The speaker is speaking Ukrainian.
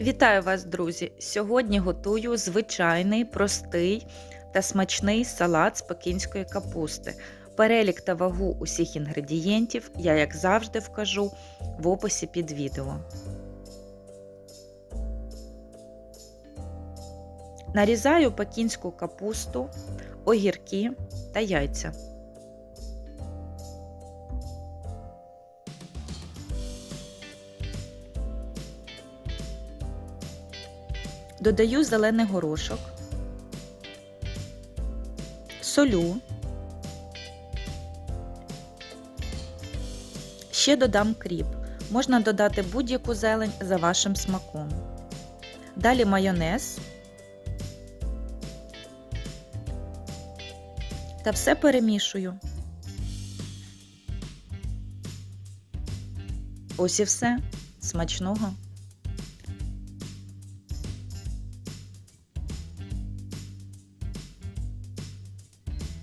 Вітаю вас, друзі! Сьогодні готую звичайний, простий та смачний салат з пекінської капусти. Перелік та вагу усіх інгредієнтів я, як завжди, вкажу в описі під відео. Нарізаю пекінську капусту, огірки та яйця. Додаю зелений горошок, солю, ще додам кріп. Можна додати будь-яку зелень за вашим смаком. Далі майонез та все перемішую. Ось і все. Смачного!